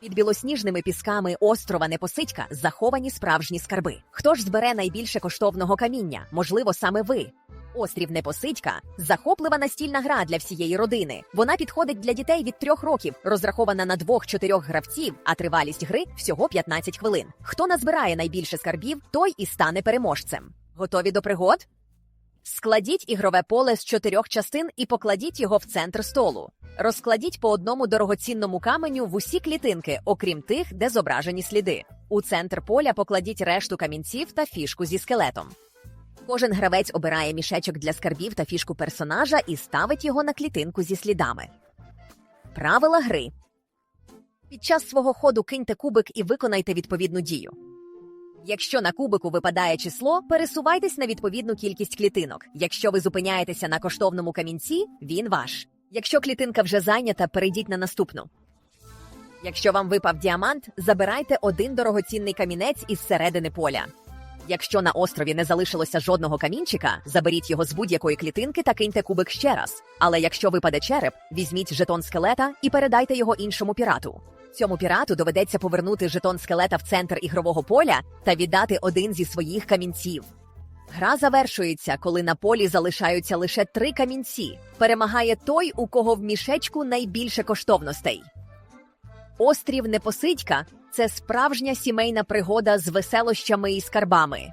Під білосніжними пісками острова Непосидька заховані справжні скарби. Хто ж збере найбільше коштовного каміння? Можливо, саме ви. Острів Непосидька захоплива настільна гра для всієї родини. Вона підходить для дітей від трьох років, розрахована на двох-чотирьох гравців, а тривалість гри всього 15 хвилин. Хто назбирає найбільше скарбів, той і стане переможцем. Готові до пригод? Складіть ігрове поле з чотирьох частин і покладіть його в центр столу. Розкладіть по одному дорогоцінному каменю в усі клітинки, окрім тих, де зображені сліди. У центр поля покладіть решту камінців та фішку зі скелетом. Кожен гравець обирає мішечок для скарбів та фішку персонажа і ставить його на клітинку зі слідами. Правила гри. Під час свого ходу киньте кубик і виконайте відповідну дію. Якщо на кубику випадає число, пересувайтесь на відповідну кількість клітинок. Якщо ви зупиняєтеся на коштовному камінці, він ваш. Якщо клітинка вже зайнята, перейдіть на наступну. Якщо вам випав діамант, забирайте один дорогоцінний камінець із середини поля. Якщо на острові не залишилося жодного камінчика, заберіть його з будь-якої клітинки та киньте кубик ще раз. Але якщо випаде череп, візьміть жетон скелета і передайте його іншому пірату. Цьому пірату доведеться повернути жетон скелета в центр ігрового поля та віддати один зі своїх камінців. Гра завершується, коли на полі залишаються лише три камінці. Перемагає той, у кого в мішечку найбільше коштовностей. Острів Непосидька це справжня сімейна пригода з веселощами і скарбами.